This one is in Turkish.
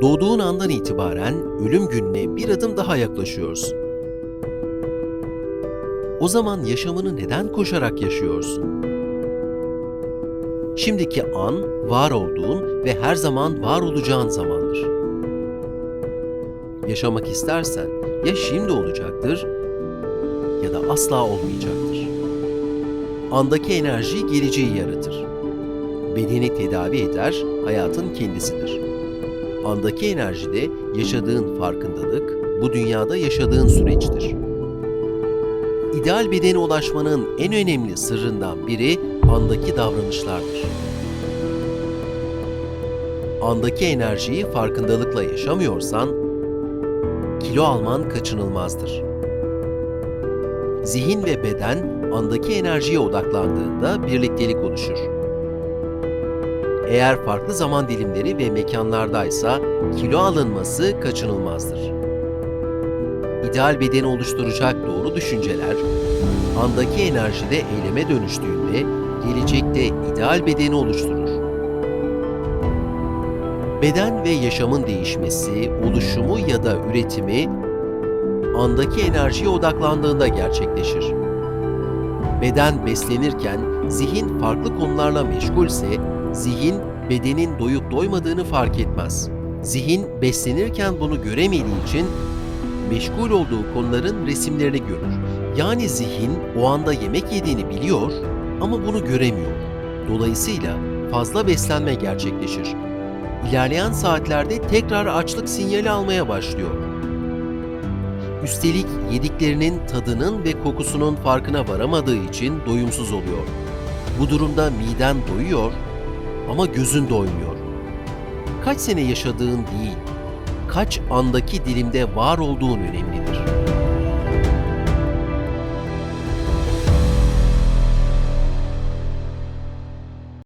Doğduğun andan itibaren ölüm gününe bir adım daha yaklaşıyorsun. O zaman yaşamını neden koşarak yaşıyorsun? Şimdiki an var olduğun ve her zaman var olacağın zamandır. Yaşamak istersen ya şimdi olacaktır ya da asla olmayacaktır. Andaki enerji geleceği yaratır. Bedeni tedavi eder, hayatın kendisidir. Andaki enerjide yaşadığın farkındalık, bu dünyada yaşadığın süreçtir. İdeal bedene ulaşmanın en önemli sırrından biri andaki davranışlardır. Andaki enerjiyi farkındalıkla yaşamıyorsan, kilo alman kaçınılmazdır. Zihin ve beden andaki enerjiye odaklandığında birliktelik oluşur. Eğer farklı zaman dilimleri ve mekanlardaysa kilo alınması kaçınılmazdır. İdeal bedeni oluşturacak doğru düşünceler, andaki enerjide eyleme dönüştüğünde gelecekte ideal bedeni oluşturur. Beden ve yaşamın değişmesi, oluşumu ya da üretimi andaki enerjiye odaklandığında gerçekleşir. Beden beslenirken zihin farklı konularla meşgulse, zihin bedenin doyup doymadığını fark etmez. Zihin beslenirken bunu göremediği için meşgul olduğu konuların resimlerini görür. Yani zihin o anda yemek yediğini biliyor ama bunu göremiyor. Dolayısıyla fazla beslenme gerçekleşir. İlerleyen saatlerde tekrar açlık sinyali almaya başlıyor. Üstelik yediklerinin tadının ve kokusunun farkına varamadığı için doyumsuz oluyor. Bu durumda miden doyuyor ama gözün doymuyor. Kaç sene yaşadığın değil, kaç andaki dilimde var olduğun önemlidir.